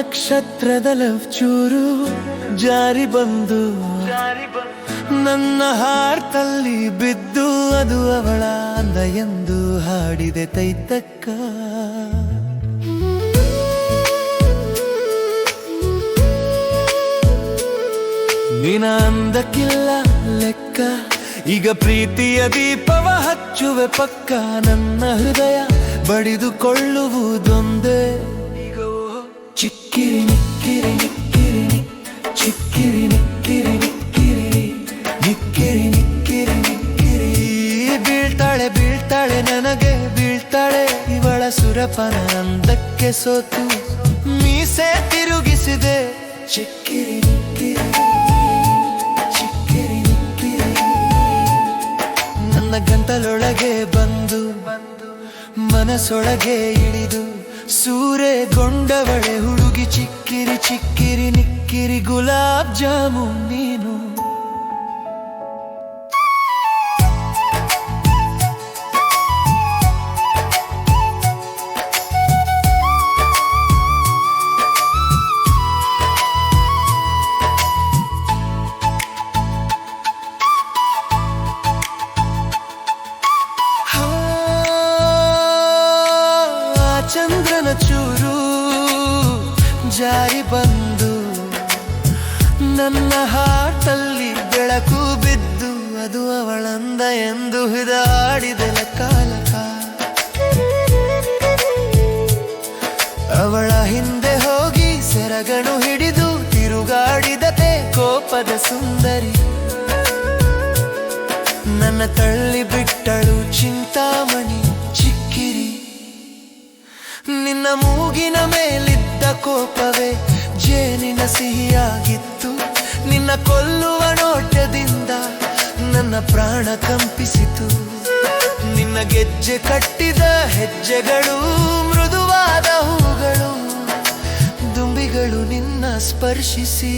ನಕ್ಷತ್ರದ ಲವ್ ಚೂರು ಜಾರಿ ಬಂದು. ನನ್ನ ಹಾರ್ತಲ್ಲಿ ಬಿದ್ದು ಅದು ಅವಳ ಎಂದು ಹಾಡಿದೆ ತೈತಕ್ಕ. ನಿನ ಅಂದಕ್ಕಿಲ್ಲ ಲೆಕ್ಕ, ಈಗ ಪ್ರೀತಿಯ ದೀಪವ ಹಚ್ಚುವೆ ಪಕ್ಕ. ನನ್ನ ಹೃದಯ ಬಡಿದುಕೊಳ್ಳುವುದೊಂದೇ ಚಿಕ್ಕಿರಿ, ನಿಕ್ಕಿರಿ ಚಿಕ್ಕಿರಿ, ನಿಕ್ಕಿರಿ ನಿಕ್ಕಿರಿ ನಿಕ್ಕಿರಿ ಬೀಳ್ತಾಳೆ ಬೀಳ್ತಾಳೆ, ನನಗೆ ಬೀಳ್ತಾಳೆ. ಇವಳ ಸುರಪನ ಅಂದಕ್ಕೆ ಸೋತು. ಮೀಸೆ ತಿರುಗಿಸಿದೆ. ಚಿಕ್ಕಿರಿ ಚಿಕ್ಕಿರಿ ನನ್ನ ಗಂಟಲೊಳಗೆ ಬಂದು ಬಂದು, ಮನಸ್ಸೊಳಗೆ ಇಳಿದು ಸೂರೆಗೊಂಡವಳೆ ಹುಡುಗಿ ಚಿಕ್ಕಿರಿ ಚಿಕ್ಕಿರಿ ನಿಕ್ಕಿರಿ ಗುಲಾಬ್ ಜಾಮೂನ್ ನೀನು. ಜಾರಿ ಬಂದು ನನ್ನ ಹಾಟಲ್ಲಿ ಬೆಳಕು ಬಿದ್ದು ಅದು ಅವಳಂದ ಎಂದು ಹಿದಾಡಿದೆಲ ಕಾಲಕ ಅವಳ ಹಿಂದೆ ಹೋಗಿ ಸೆರಗಣು ಹಿಡಿದು ತಿರುಗಾಡಿದತೆ ಕೋಪದ ಸುಂದರಿ. ನನ್ನ ತಳ್ಳಿ ಬಿಟ್ಟಳು ಚಿಂತಾಮಣಿ ಚಿಕ್ಕಿರಿ. ನಿನ್ನ ಮೂಗಿನ ಮೇಲಿದ್ದ ಕೋಪವೇ ಜೇನಿನ ಸಿಹಿಯಾಗಿತ್ತು. ನಿನ್ನ ಕೊಲ್ಲುವ ನೋಟದಿಂದ ನನ್ನ ಪ್ರಾಣ ಕಂಪಿಸಿತು. ನಿನ್ನ ಗೆಜ್ಜೆ ಕಟ್ಟಿದ ಹೆಜ್ಜೆಗಳು, ಮೃದುವಾದ ಹೂಗಳು, ದುಂಬಿಗಳು ನಿನ್ನ ಸ್ಪರ್ಶಿಸಿ.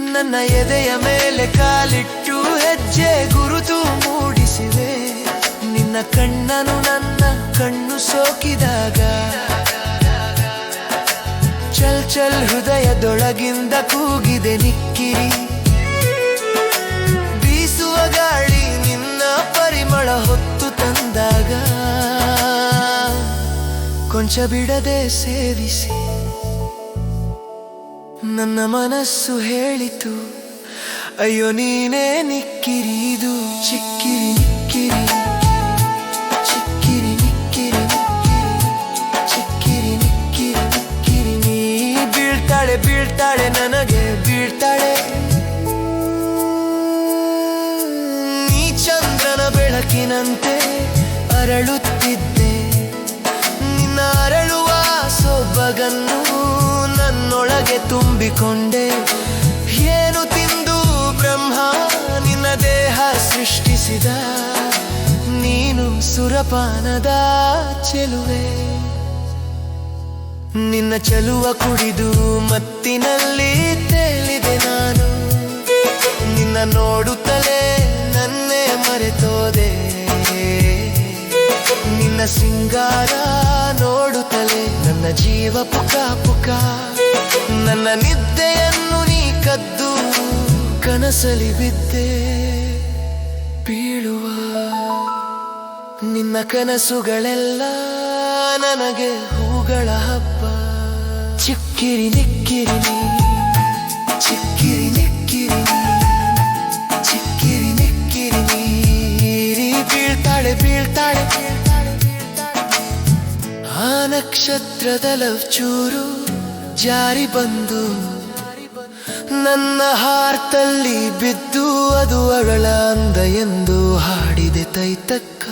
ನನ್ನ ಎದೆಯ ಮೇಲೆ ಕಾಲಿಟ್ಟು ಹೆಜ್ಜೆ ಗುರುತು ಮೂಡಿಸಿವೆ. ನಿನ್ನ ಕಣ್ಣನು ನನ್ನ ಕಣ್ಣು ಸೋಕಿದಾಗ, ಚಲ್ ಚಲ್ ಹೃದಯದೊಳಗಿಂದ ಕೂಗಿದೆ ನಿಕ್ಕಿರಿ. ಬೀಸುವ ಗಾಳಿ ನಿನ್ನ ಪರಿಮಳ ಹೊತ್ತು ತಂದಾಗ, ಕೊಂಚ ಬಿಡದೆ ಸೇರಿಸಿ ನನ್ನ ಮನಸ್ಸು ಹೇಳಿತು, ಅಯ್ಯೋ ನೀನೇ ನಿಕ್ಕಿರಿದು ಚಿಕ್ಕಿರಿ, ನಿಕ್ಕಿರಿ. ಬೀಳ್ತಾಳೆ, ನನಗೆ ಬೀಳ್ತಾಳೆ. ನೀ ಚಂದ್ರನ ಬೆಳಕಿನಂತೆ ಅರಳುತ್ತಿದ್ದೆ. ನಿನ್ನ ಅರಳುವ ಸೊಬಗನ್ನು ನನ್ನೊಳಗೆ ತುಂಬಿಕೊಂಡೆ. ಏನು ತಿಂದು ಬ್ರಹ್ಮ, ನಿನ್ನ ದೇಹ ಸೃಷ್ಟಿಸಿದ. ನೀನು ಸುರಪಾನದ ಚೆಲುವೆ. ನಿನ್ನ ಚಲುವ ಕುಡಿದು ಮತ್ತಿನಲ್ಲಿ ತೇಲಿದೆ ನಾನು. ನಿನ್ನ ನೋಡುತ್ತಲೇ ನನ್ನೇ ಮರೆತೋದೆ. ನಿನ್ನ ಸಿಂಗಾರ ನೋಡುತ್ತಲೇ ನನ್ನ ಜೀವ ಪುಕ ಪುಕ. ನನ್ನ ನಿದ್ದೆಯನ್ನು ನೀ ಕದ್ದು ಕನಸಲಿ ಬಿದ್ದೆ. ಬೀಳುವ ನಿನ್ನ ಕನಸುಗಳೆಲ್ಲ ನನಗೆ ಹೂಗಳ ಹಬ್ಬ. ಚಿಕ್ಕಿರಿ ನಿಕ್ಕಿರಿ ಬೀಳ್ತಾಳೆ ಬೀಳ್ತಾಳೆ ಆ ಚೂರು ಜಾರಿ ಬಂದು. ನನ್ನ ಹಾರ್ತಲ್ಲಿ ಬಿದ್ದು ಅದು ಅವಳ ಅಂದ ಎಂದು ಹಾಡಿದೆ ತೈತಕ್ಕ.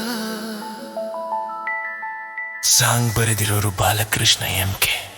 ಸಾಂಗ್ ಬರೆದಿರೋರು ಬಾಲಕೃಷ್ಣ ಎಂ ಕೆ.